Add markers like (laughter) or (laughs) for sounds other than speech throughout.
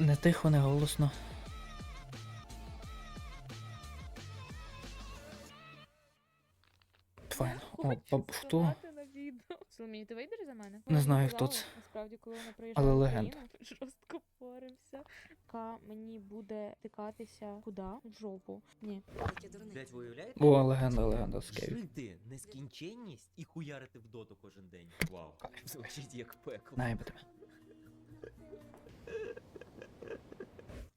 Не тихо, не голосно. Файн. О, баб, хто? Соломій, ти вийдеш за мене? Не знаю, хто це. Насправді, коли вона приїжджала Але в легенда. (laughs) Жорстко порився. Яка мені буде тикатися куди? В жопу. Ні. Блять, ви уявляєте? О, легенда, легенда Києва. Жити нескінченність і хуярити в доту кожен день. Вау. Звучить як пекло. Найби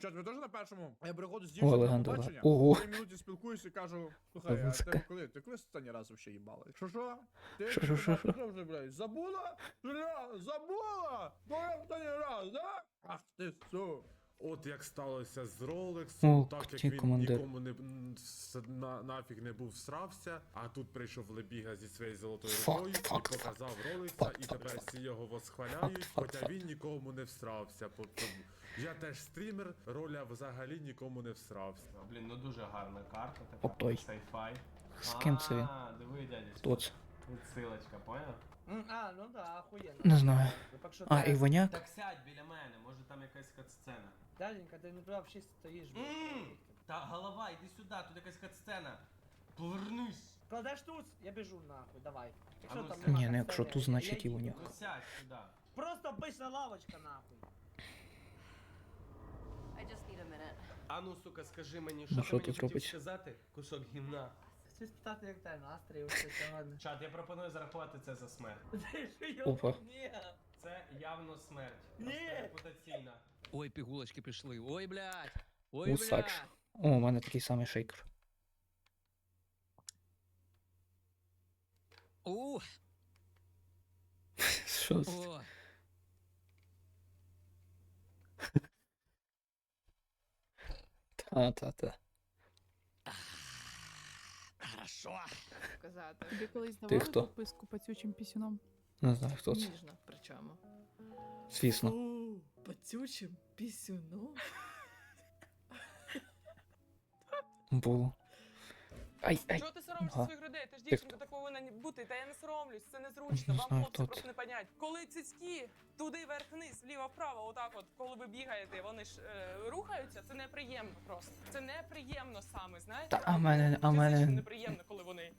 Що, ви теж на першому? Я приходжу з дівчиною на побачення. Ого. три минуті спілкуюся і кажу, слухай, а ти коли? Ти коли останній раз вообще їбали? Що що? Ти Що, що, що, що? що вже, блядь, забула? Бля, забула? Коли останній раз, да? Ах ти су. От як сталося з Ролексом, так ті як він командир. нікому не на, нафіг не був всрався, а тут прийшов Лебіга зі своєю золотою рукою факт, і показав Ролекса, і тепер факт. всі його восхваляють, хоча факт. він нікому не всрався. Я теж стрімер, роля взагалі нікому не всрався. Блін, ну дуже гарна карта, така сайфай. З ким це він? А, диви, дядечко. Хто це? Тут силочка, поняв? А, ну да, охуєнно. Не знаю. Ну, так що А, Іваняк? Так сядь біля мене, може там якась катсцена. Дяденька, ти не прав, ще стоїш. та голова, іди сюди, тут якась катсцена. Повернись. Кладеш тут, я біжу нахуй, давай. Якщо ну там нема Ні, ну якщо катсцени, тут, значить я їду. Ну сюди. Просто обична лавочка нахуй. I just need a minute. А ну, сука, скажи мені, Ну, що що ти мені тут хотів робить? сказати? Кусок гімна. Хочу спитати, як тебе настрій, все сьогодні. Чат, я пропоную зарахувати це за смерть. Ти що, йо? Опа. Ні. Це явно смерть. Ні. Репутаційна. Ой, пігулочки пішли. Ой, блядь. Ой, Усач. блядь. О, у мене такий самий шейкер. У, Що? з- о. Та, та, та. Хорошо. Сказати. Тобі колись Ти давали хто? пописку пацючим пісюном? Не знаю, хто це. Ніжно, причому. Звісно. Пацючим пісюном. Було. Ай, ай. Чого ти соромишся Ага. своїх людей? Ти ж дівчинка так повинна бути. Та я не соромлюсь, це незручно. Не Вам знаю, хлопці просто не понять. Коли цицьки туди вверх-вниз, вліво-вправо, отак от, коли ви бігаєте, вони ж е, рухаються, це неприємно просто. Це неприємно саме, знаєте? Та, а мене- а Фізично мене- неприємно, коли вони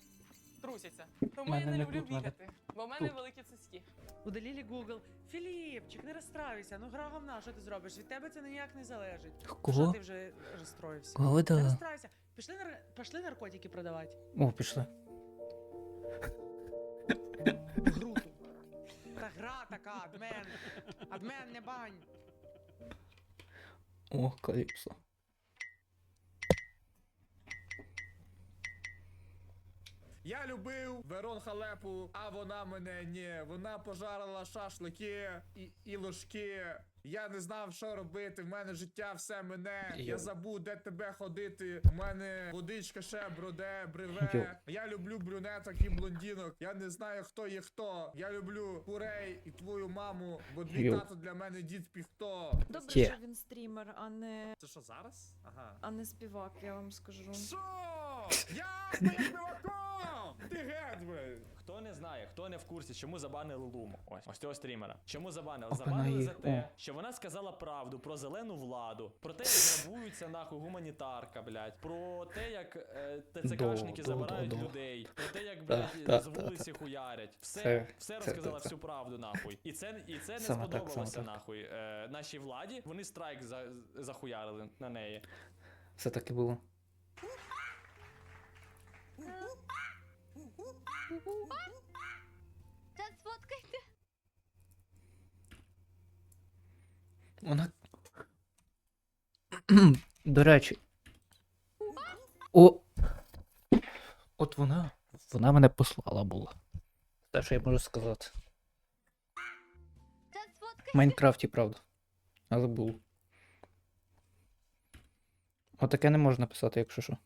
трусяться. Тому Мене я не не люблю бігати, бо в мене тут. великі цицьки. Удалили Google. Філіпчик, не розстраюйся, ну гра говна, що ти зробиш? Від тебе це ніяк не залежить. Що ти вже розстроївся? Кого Не розстраюйся. Пішли, нар... Пішли наркотики продавати. О, пішли. Груту. Та гра така, адмен. Адмен, не бань. О, Каліпсо. Я любив Верон Халепу, а вона мене ні. Вона пожарила шашлики і, і ложки. Я не знав, що робити. В мене життя все мене. Я забув, де тебе ходити. У мене водичка ще броде, Йо. бриве. Я люблю брюнеток і блондинок. Я не знаю, хто є хто. Я люблю курей і твою маму, бо твій Йо. тато для мене дід піхто. Добре, що він стрімер, а не, Це що зараз? Ага. а не співак, я вам скажу. Що? Я стою співаком! Ти блядь! Хто не знає, хто не в курсі, чому забанили Луму? Ось ось цього стрімера. Чому забанили? Опа, Забанили за те, що вона сказала правду про зелену владу, про те, як грабується нахуй гуманітарка, блядь, про те, як е, ТЦКшники До, до, забирають до, до. людей, про те, як Та, блядь, та, з та, вулиці та. хуярять. Все, Це- все це- розказала це- це. всю правду нахуй. І це і це не Саме так, сподобалося саме так. нахуй. Е, нашій владі. Вони страйк за, захуярили на неї. Все так і було. Та сфоткайте. Вона. До речі. О! От вона. Вона мене послала була. Те, що я можу сказати. В Майнкрафті, правда. Але було. Отаке не можна писати, якщо що.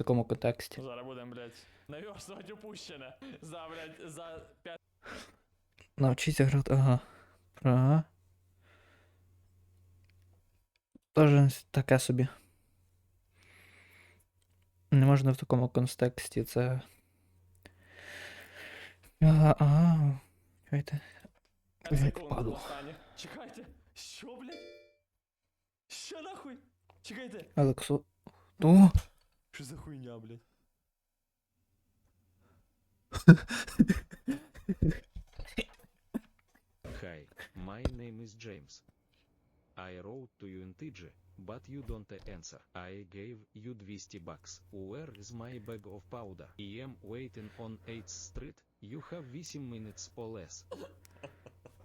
Такому контексті. Зараз будемо, блядь, наверстувати упущене. За, блядь, за 5 Навчіться грати. Ага. Ага. Тоже таке собі. Не можна в такому контексті, це. Ага, ага. Чуєте? Падло. Чекайте. Що, блядь? Що нахуй? Чекайте. Алексо. О! Що за хуйня, блядь? Hi, my name is James. I wrote to you in TG, but you don't answer. I gave you 200 bucks. Where is my bag of powder? I am waiting on 8th Street. You have 8 minutes or less.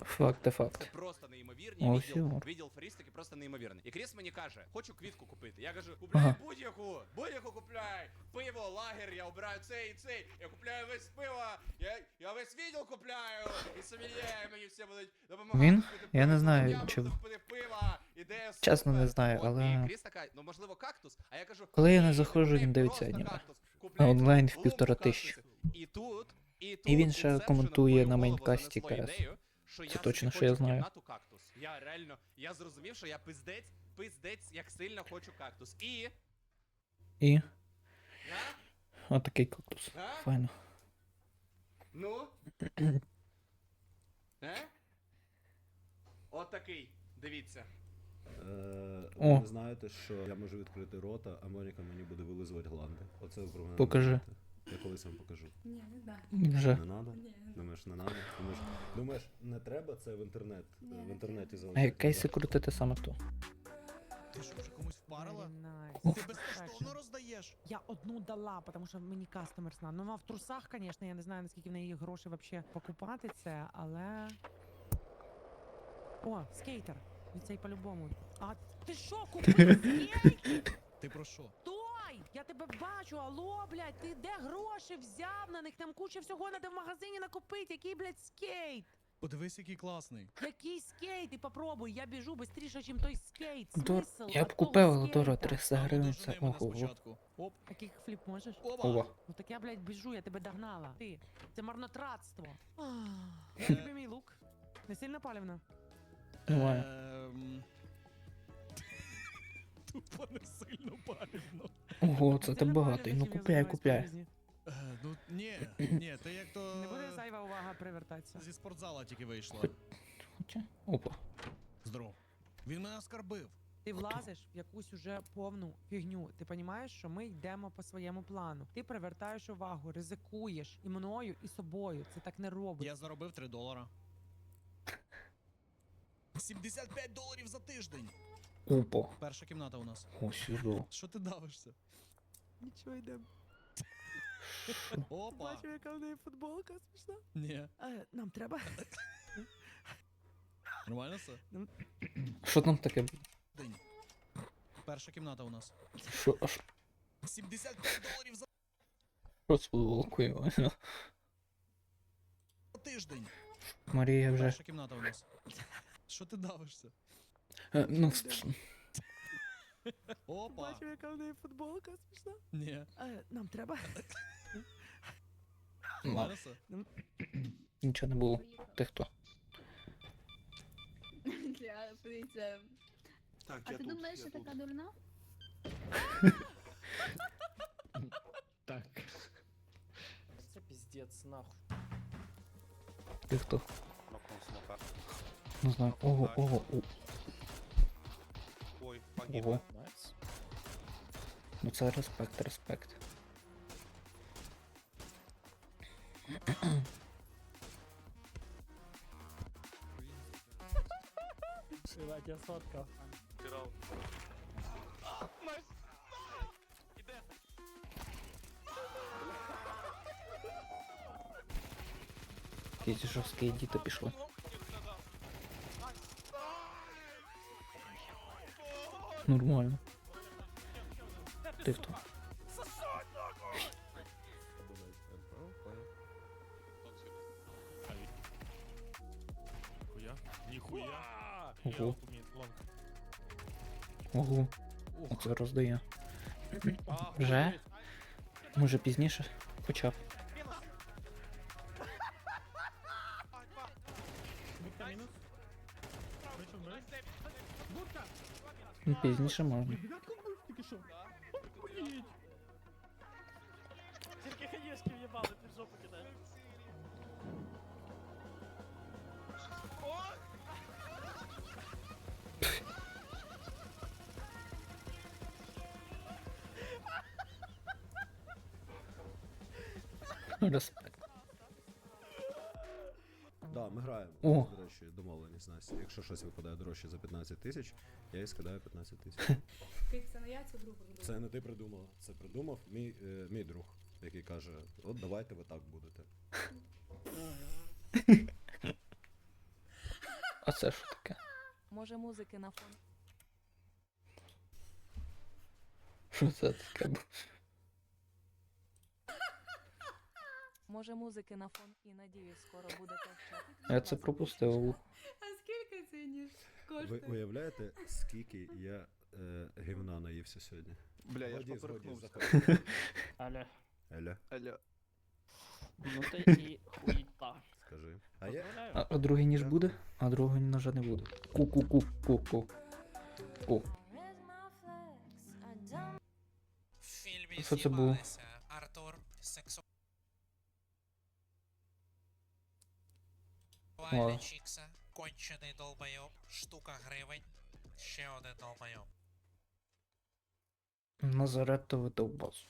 Факт, факт. Це просто неймовірні. О, відділ, відділ фарістики просто неймовірний. І Кріс мені каже, хочу квітку купити. Я кажу, купляй Ага. будь-яку, будь-яку купляй. Пиво, лагер, я обираю цей і цей. Я купляю весь пиво, я, я весь відділ купляю. І сомельє, мені всі будуть допомагати. Він? Я не знаю, я чи- пиво. Ідея Чесно, не знаю, але- І Кріс така, ну можливо кактус, а я кажу, Коли я не «Ні, заходжу, він дивиться аніме. На онлайн в півтора тисячі. І тут, і тут І він ще коментує на мейнкасті ідею, що Це я точно, що я знаю. кімнату кактус. Я реально, я зрозумів, що я пиздець, пиздець, як сильно хочу кактус. І. І. А? Отакий кактус. А? Файно. Ну? Е? Отакий. Дивіться. О. Ви знаєте, що я можу відкрити рота, а Моніка мені буде вилизувати гланди. Оце про мене. Покажи. знаєте. Я колись вам покажу. Ні, не да. Вже. Не надо? Думаєш, не надо? Думаєш, думаєш, не треба це в інтернет, в інтернеті А залишити? кейси крутити саме то. Ти що вже комусь впарила? Ти безкоштовно роздаєш? Я одну дала, тому що мені кастомер знав. Ну, вона в трусах, звісно, я не знаю, наскільки в неї є грошей вообще покупати це, але. О, скейтер. Він цей по-любому. А ти що, купив? (laughs) Ти про що? Той! Я тебе бачу, алло, блядь, ти де гроші взяв на них? Там куча всього треба в магазині накупити. Який, блядь, скейт? Подивись, який класний. Який скейт? І попробуй, я біжу швидше, ніж той скейт. Дор... Смисл Я б от того купив, але дорого скейта? 300 гривень. Це ого. Оп, Який фліп можеш? Ова. Ну так я, блядь, біжу, я тебе догнала. Ти, це марнотратство. Е. тобі мій лук? Не сильно палівно? Немає. Ем... (laughs) Тупо не сильно палівно. Ого, це ти багатий. Ну купляй, купляй. Е, ну, ні, (clears throat) ні, ти як то Не буде зайва увага привертатися. зі спортзала тільки вийшла. Хоча. Опа. Здоров. Він мене оскорбив. Ти влазиш в якусь уже повну фігню. Ти розумієш, що ми йдемо по своєму плану. Ти привертаєш увагу, ризикуєш і мною, і собою. Це так не робить. Я заробив 3 долара. (laughs) 75 доларів за тиждень. Опа. Перша кімната у нас. О, сюди. Що ти давишся? Нічого йдемо. Опа. Бачив, яка в неї футболка смішна. Ні. Е, нам треба. Нормально все? Що там таке? День. Перша кімната у нас. Що, а що, 75 доларів за що з футболкою? тиждень. Марія вже. Перша кімната у нас. Що ти давишся? Е, Ну, с- Опа. Бачив, яка в неї футболка смішна. Ні. Е, нам треба. Нормально все? нічого не було. Ти хто? Я, подивіться. Так, А ти думаєш, що така дурна? (laughs) Так. Це піздець, нахуй. Ти хто? Не знаю. Ого, ого, о- Ой, ого. Ну це респект, респект. Силатя сотка. Якісь жорсткі діти пішли. Нормально. Ти хто? Ого. Ого. Оце роздає. Вже? Може пізніше? Хоча б. Ну, Пізніше можна. Тільки хаєшки в'єбали, ти в жопу кидаєш. Раз О. Домовленість Настя. Якщо щось випадає дорожче за 15 тисяч, я їй скидаю 15 тисяч. Це не я, це друг придумав. Це не ти придумала, це придумав мій, е, мій друг, який каже: от давайте ви так будете. А це що таке? Може музики на фон. Що це таке? було? Може музики на фон і надіюсь, скоро буде (laughs) ковчег. Я це пропустив. А скільки це ніж Ви уявляєте, скільки я е, гівна наївся сьогодні? Бля, я ж згоді, поперхнувся. заходь. (laughs) Аля. Еля, Алло. Ну ти і хуїта. скажи. А я. А, а другий ніж буде? А другого ножа не буде. Ку-ку-ку-ку-ку. Ку. Що це було? Ладно. Чікса, кончений долбойоб, штука гривень, ще один долбойоб. Назаретовий довбас.